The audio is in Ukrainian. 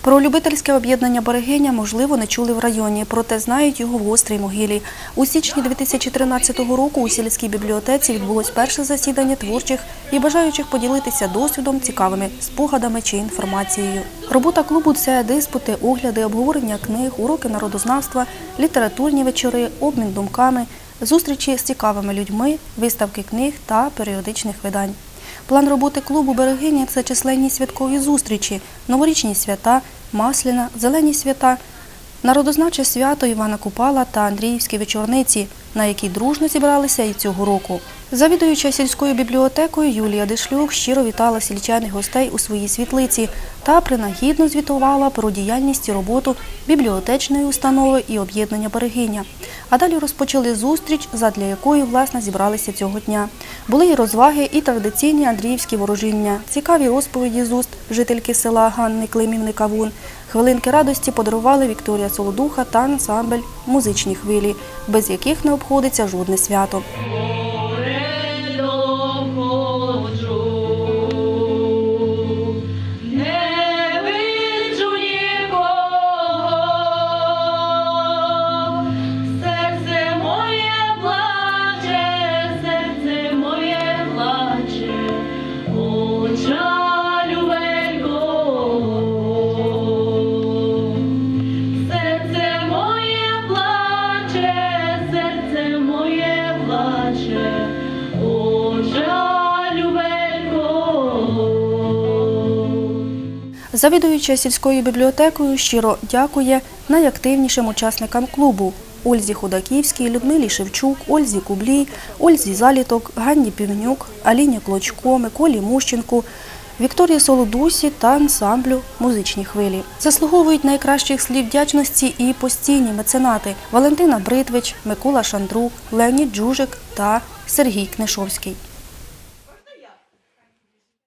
Про любительське об'єднання Берегиня, можливо, не чули в районі, проте знають його в гострій могилі. У січні 2013 року у сільській бібліотеці відбулось перше засідання творчих і бажаючих поділитися досвідом, цікавими спогадами чи інформацією. Робота клубу це диспути, огляди, обговорення книг, уроки народознавства, літературні вечори, обмін думками, зустрічі з цікавими людьми, виставки книг та періодичних видань. План роботи клубу Берегиня це численні святкові зустрічі, новорічні свята, Масляна, зелені свята, народознавче свято Івана Купала та Андріївські вечорниці, на які дружно зібралися і цього року. Завідуюча сільською бібліотекою Юлія Дишлюк щиро вітала сільчаних гостей у своїй світлиці та принагідно звітувала про діяльність і роботу бібліотечної установи і об'єднання Берегиня. А далі розпочали зустріч, задля якої власне зібралися цього дня. Були і розваги, і традиційні андріївські ворожіння, цікаві розповіді з уст жительки села Ганни Климівни Кавун. Хвилинки радості подарували Вікторія Солодуха та ансамбль музичні хвилі, без яких не обходиться жодне свято. Завідуюча сільською бібліотекою щиро дякує найактивнішим учасникам клубу Ользі Худаківській, Людмилі Шевчук, Ользі Кублій, Ользі Заліток, Ганні Півнюк, Аліні Клочко, Миколі Мущенку, Вікторії Солодусі та ансамблю музичні хвилі. Заслуговують найкращих слів вдячності і постійні меценати Валентина Бритвич, Микола Шандрук, Леонід Джужик та Сергій Книшовський.